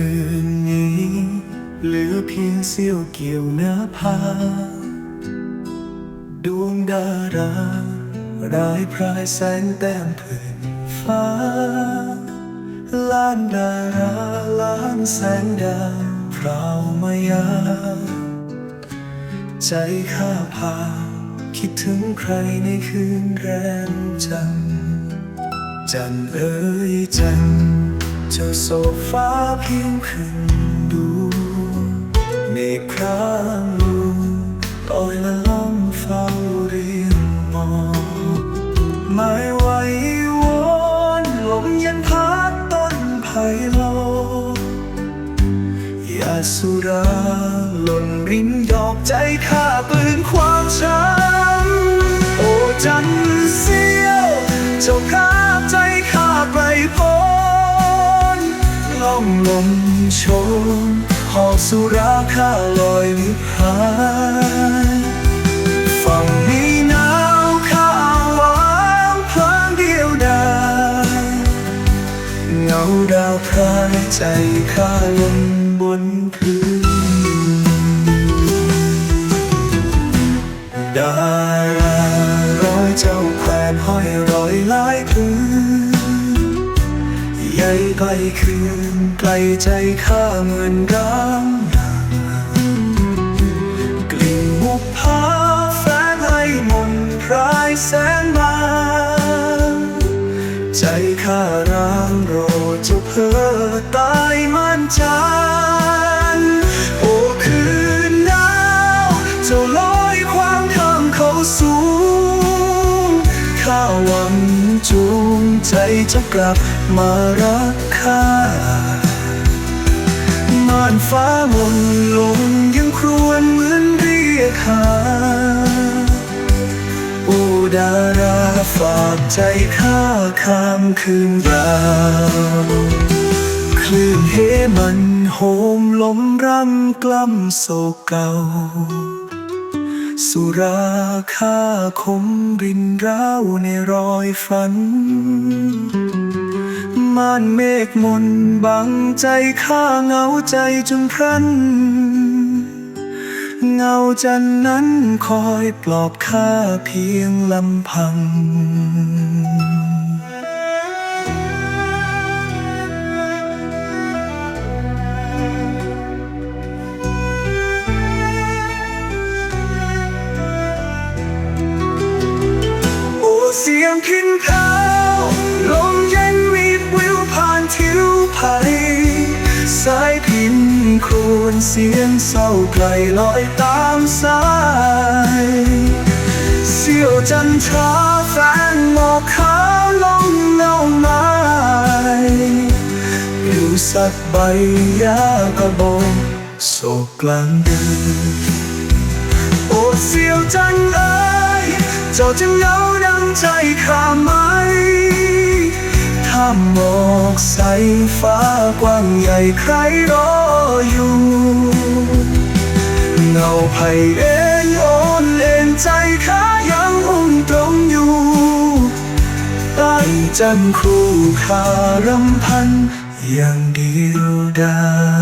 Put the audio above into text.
คืนนี้เหลือเพียงเสี้ยวเกี่ยวเนื้อผ้าดวงดาราร้ายพรายแสงแต้มผืนฟ้า ล้านดาราล้านแสงดาวพราวมายา ใจข้าพา คิดถึงใครในคืนแรงจันจันเอ๋ยจัน เจ้าโซฟ้าเพียงขึ้นดูเมฆครามลูลอยละล่องเฝ้าเรียงมองไม่ไหววอนลมเย็นพัดต้นไผ่โลยาสุราหล่นรินดอกใจข้าปืนความช้ำ ล่องลมโชนหอบสุราข้าลอยวิหารฝั่งนี้หนาวข้าหวางพลางเดียวดายเงาดาวพรายใจข้าลงบนพื้นดาราร้อยเจ้าแขวนห้อยรอยลายพื้น ใหญ่ไกลคืนไกลใจข้าเหมือนร้างกลิ่นมุกพาแฝงให้มนพรายแสนบาใจข้าร้างโรอจะเพ้อตายมั่นใจ ใจจะกลับมารักข้าม่านฟ้ามนลงยังครวญเหมือนเรียกหาอ้ดาราฝากใจข้าข้ามคืนยาวคลื่นเฮมันโหมลมรังกล้ำโศกเก่า สุราข้าคมรินร้าวในรอยฝัน ม่านเมฆมนบังใจข้าเงาใจจนพรัน เงาจันนั้นคอยปลอบข้าเพียงลำพัง ครวญเสียงเศร้าไกลลอยตามสายเสียวจันทราแฟนหมอกขาวลงเงาไม้อยู่สักใบยากระบงโศกกลางดึกโอ้เสียวจังเอ้ยเจ้าจะเหงาดังใจข้าไหม ฟ้ากว้างใหญ่ใครรออยู่เงาไผ่เอ็นโอนเอ็นใจข้ายังมุ่งตรงอยู่ใต้จันครูคารำพันอย่างเดียวดาย